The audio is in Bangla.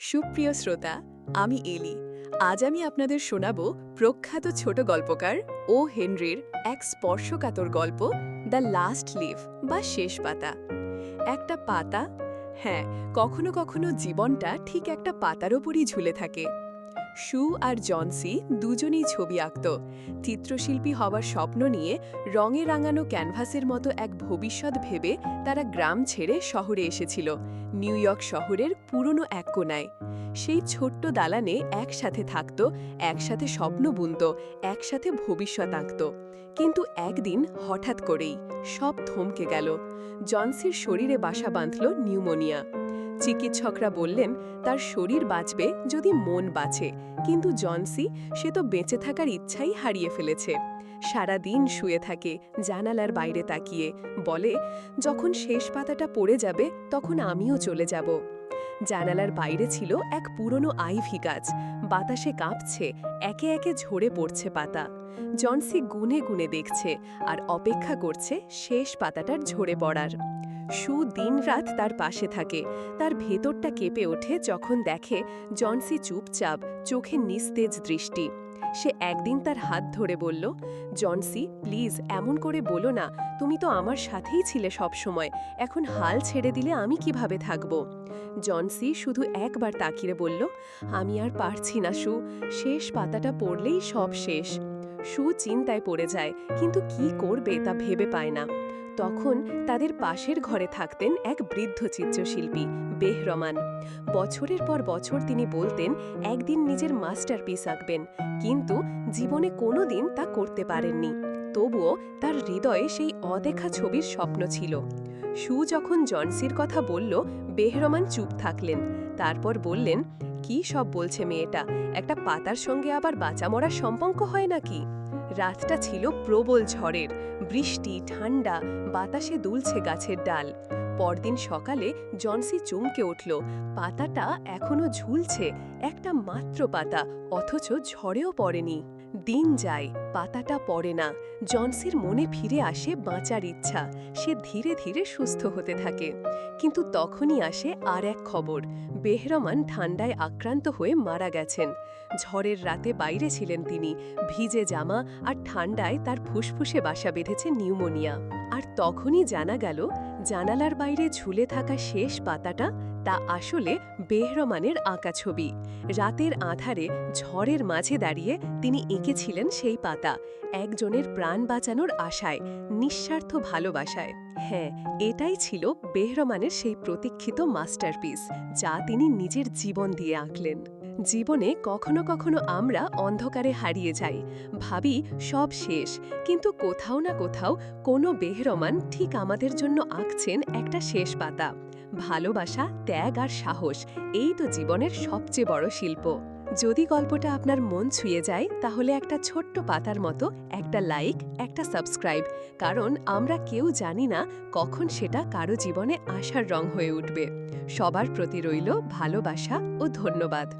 সুপ্রিয় শ্রোতা, আমি এলি। আজ আমি আপনাদের শোনাব প্রখ্যাত ছোট গল্পকার ও হেনরির এক স্পর্শকাতর গল্প, দ্য লাস্ট লিভ বা শেষ পাতা। একটা পাতা? হ্যাঁ কখনো কখনো জীবনটা ঠিক একটা পাতার ওপরই ঝুলে থাকে। শু আর জনসি দুজনেই ছবি আঁকত। চিত্রশিল্পী হওয়ার স্বপ্ন নিয়ে রঙে রাঙানো ক্যানভাসের মতো এক ভবিষ্যৎ ভেবে তারা গ্রাম ছেড়ে শহরে এসেছিল, নিউ ইয়র্ক শহরের পুরনো এক কোনায়। সেই ছোট্ট দালানে একসাথে থাকত, একসাথে স্বপ্ন বুনত, একসাথে ভবিষ্যৎ আঁকত। কিন্তু একদিন হঠাৎ করেই সব থমকে গেল। জনসির শরীরে বাসা বাঁধল নিউমোনিয়া। চিকিৎসকরা বললেন, তার শরীর বাঁচবে যদি মন বাঁচে। কিন্তু জনসি সে তো বেঁচে থাকার ইচ্ছাই হারিয়ে ফেলেছে। সারা দিন শুয়ে থাকে, জানালার বাইরে তাকিয়ে। বলে, যখন শেষ পাতাটা পড়ে যাবে, তখন আমিও চলে যাব। জানালার বাইরে ছিল এক পুরনো আইভি গাছ। বাতাসে কাঁপছে, একে একে ঝরে পড়ছে পাতা। জনসি গুনে গুনে দেখছে, আর অপেক্ষা করছে শেষ পাতাটার ঝরে পড়ার। সু দিনরাত তার পাশে থাকে। তার ভেতরটা কেঁপে ওঠে যখন দেখে জনসি চুপচাপ চোখে নিস্তেজ দৃষ্টি। সে একদিন তার হাত ধরে বলল, জনসি, প্লিজ এমন করে বলো না, তুমি তো আমার সাথেই ছিলে সব সময় এখন হাল ছেড়ে দিলে আমি কীভাবে থাকব? জনসি শুধু একবার তাকিয়ে বলল, আমি আর পারছি না, সু, শেষ পাতাটা পড়লেই সব শেষ। সু চিন্তায় পড়ে যায়, কিন্তু কি করবে তা ভেবে পায় না। তখন তাদের পাশের ঘরে থাকতেন এক বৃদ্ধ চিত্রশিল্পী, বেহরমান। বছরের পর বছর তিনি বলতেন, একদিন নিজের মাস্টারপিস আঁকবেন, কিন্তু জীবনে কোনো দিন তা করতে পারেননি। তবুও তার হৃদয়ে সেই অদেখা ছবির স্বপ্ন ছিল। সু যখন জনসির কথা বলল, বেহরমান চুপ থাকলেন। তারপর বললেন, কি সব বলছে মেয়েটা? একটা পাতার সঙ্গে আবার বাঁচা মরার সম্পর্ক হয় নাকি? রাতটা ছিল প্রবল ঝড়ের। বৃষ্টি ঠান্ডা বাতাসে দুলছে গাছের ডাল। পরদিন সকালে জনসি চমকে উঠল। পাতাটা এখনও ঝুলছে, একটা মাত্র পাতা, অথচ ঝড়েও পড়েনি। দিন যায়, পাতাটা পড়ে না। জনসির মনে ফিরে আসে বাঁচার ইচ্ছা। সে ধীরে ধীরে সুস্থ হতে থাকে। কিন্তু তখনই আসে আর এক খবর। বেহরমান ঠান্ডায় আক্রান্ত হয়ে মারা গেছেন। ঝড়ের রাতে বাইরে ছিলেন তিনি। ভিজে জামা আর ঠান্ডায় তার ফুসফুসে বাসা বেঁধেছে নিউমোনিয়া। আর তখনই জানা গেল জানালার বাইরে ঝুলে থাকা শেষ পাতাটা তা আসলে বেহরমানের আঁকা ছবি। রাতের আধারে ঝড়ের মাঝে দাঁড়িয়ে তিনি এঁকেছিলেন সেই পাতা, একজনের প্রাণ বাঁচানোর আশায়, নিঃস্বার্থ ভালোবাসায়। হ্যাঁ এটাই ছিল বেহরমানের সেই প্রতীক্ষিত মাস্টারপিস, যা তিনি নিজের জীবন দিয়ে আঁকলেন। জীবনে কখনো কখনো আমরা অন্ধকারে হারিয়ে যাই। ভাবি সব শেষ, কিন্তু কোথাও না কোথাও কোনো বেহরমান ঠিক আমাদের জন্য আঁকছেন একটা শেষ পাতা। ভালোবাসা, ত্যাগ আর সাহস, এই তো জীবনের সবচেয়ে বড় শিল্প। যদি গল্পটা আপনার মন ছুঁয়ে যায়, তাহলে একটা ছোট্ট পাতার মতো একটা লাইক, একটা সাবস্ক্রাইব, কারণ আমরা কেউ জানি না কখন সেটা কারও জীবনে আশার রং হয়ে উঠবে। সবার প্রতি রইল ভালোবাসা ও ধন্যবাদ।